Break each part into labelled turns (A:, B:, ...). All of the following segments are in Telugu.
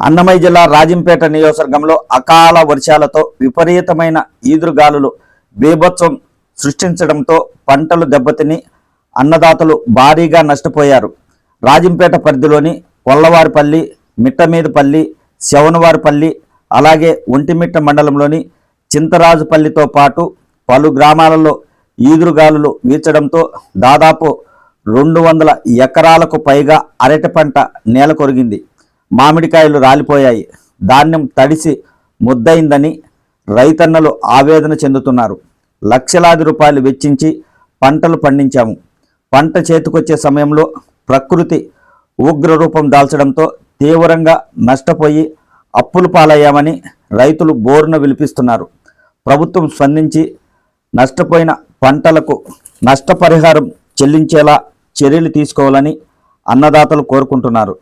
A: అన్నమయ్య జిల్లా రాజంపేట నియోజకవర్గంలో అకాల వర్షాలతో విపరీతమైన ఈదురుగాలులు బీభత్సం సృష్టించడంతో పంటలు దెబ్బతిని అన్నదాతలు భారీగా నష్టపోయారు. రాజంపేట పరిధిలోని కొల్లవారిపల్లి మిట్టమీదపల్లి శవనవారిపల్లి అలాగే ఒంటిమిట్ట మండలంలోని చింతరాజుపల్లితో పాటు పలు గ్రామాలలో ఈదురుగాలులు వీచడంతో దాదాపు రెండు వందల ఎకరాలకు పైగా అరటి పంట నేల కొరిగింది మామిడికాయలు రాలిపోయాయి. ధాన్యం తడిసి ముద్దయిందని రైతన్నలు ఆవేదన చెందుతున్నారు. లక్షలాది రూపాయలు వెచ్చించి పంటలు పండించాము. పంట చేతికొచ్చే సమయంలో ప్రకృతి ఉగ్ర రూపం దాల్చడంతో తీవ్రంగా నష్టపోయి అప్పులు పాలయ్యామని రైతులు బోరున విలిపిస్తున్నారు. ప్రభుత్వం స్పందించి నష్టపోయిన పంటలకు నష్టపరిహారం చెల్లించేలా చర్యలు తీసుకోవాలని అన్నదాతలు కోరుకుంటున్నారు.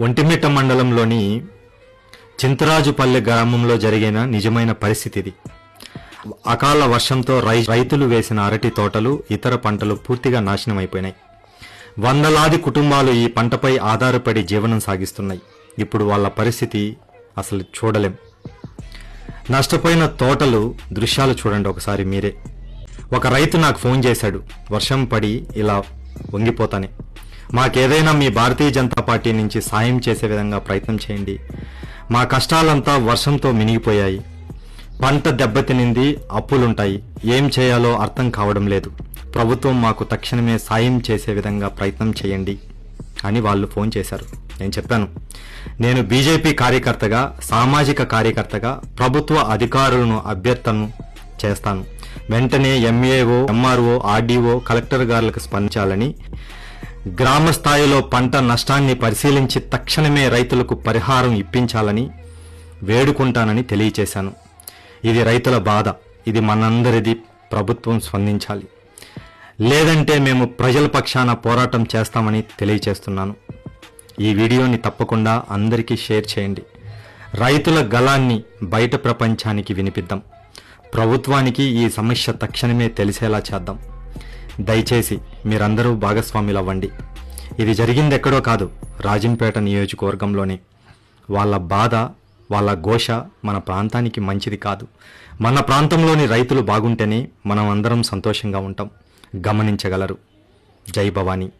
B: ఒంటిమిట్ట మండలంలోని చింతరాజుపల్లె గ్రామంలో జరిగిన నిజమైన పరిస్థితి ఇది అకాల వర్షంతో రై రైతులు వేసిన అరటి తోటలు ఇతర పంటలు పూర్తిగా నాశనమైపోయినాయి. వందలాది కుటుంబాలు ఈ పంటపై ఆధారపడి జీవనం సాగిస్తున్నాయి. ఇప్పుడు వాళ్ళ పరిస్థితి అసలు చూడలేం. నష్టపోయిన తోటలు దృశ్యాలు చూడండి ఒకసారి మీరే. ఒక రైతు నాకు ఫోన్ చేశాడు. వర్షం పడి ఇలా వంగిపోతానే. మాకేదైనా మీ భారతీయ జనతా పార్టీ నుంచి సాయం చేసే విధంగా ప్రయత్నం చేయండి. మా కష్టాలంతా వర్షంతో మినిగిపోయాయి. పంట దెబ్బతినింది అప్పులుంటాయి. ఏం చేయాలో అర్థం కావడం లేదు. ప్రభుత్వం మాకు తక్షణమే సాయం చేసే విధంగా ప్రయత్నం చేయండి అని వాళ్ళు ఫోన్ చేశారు. నేను చెప్పాను. నేను బీజేపీ కార్యకర్తగా సామాజిక కార్యకర్తగా ప్రభుత్వ అధికారులను అభ్యర్థన చేస్తాను. వెంటనే ఎంఏఓ ఎంఆర్ఓ ఆర్డీఓ కలెక్టర్ గారులకు స్పందించాలని గ్రామ స్థాయిలో పంట నష్టాన్ని పరిశీలించి తక్షణమే రైతులకు పరిహారం ఇప్పించాలని వేడుకుంటానని తెలియచేశాను. ఇది రైతుల బాధ. ఇది మనందరిది ప్రభుత్వం స్పందించాలి. లేదంటే మేము ప్రజల పక్షాన పోరాటం చేస్తామని తెలియచేస్తున్నాను. ఈ వీడియోని తప్పకుండా అందరికీ షేర్ చేయండి. రైతుల గలాన్ని బయట ప్రపంచానికి వినిపిద్దాం. ప్రభుత్వానికి ఈ సమస్య తక్షణమే తెలిసేలా చేద్దాం. దయచేసి మీరందరూ భాగస్వాములు అవ్వండి ఇది జరిగింది ఎక్కడో కాదు రాజంపేట నియోజకవర్గంలోనే. వాళ్ళ బాధ వాళ్ళ ఘోష మన ప్రాంతానికి మంచిది కాదు. మన ప్రాంతంలోని రైతులు బాగుంటేనే మనం అందరం సంతోషంగా ఉంటాం. గమనించగలరు. జై భవానీ.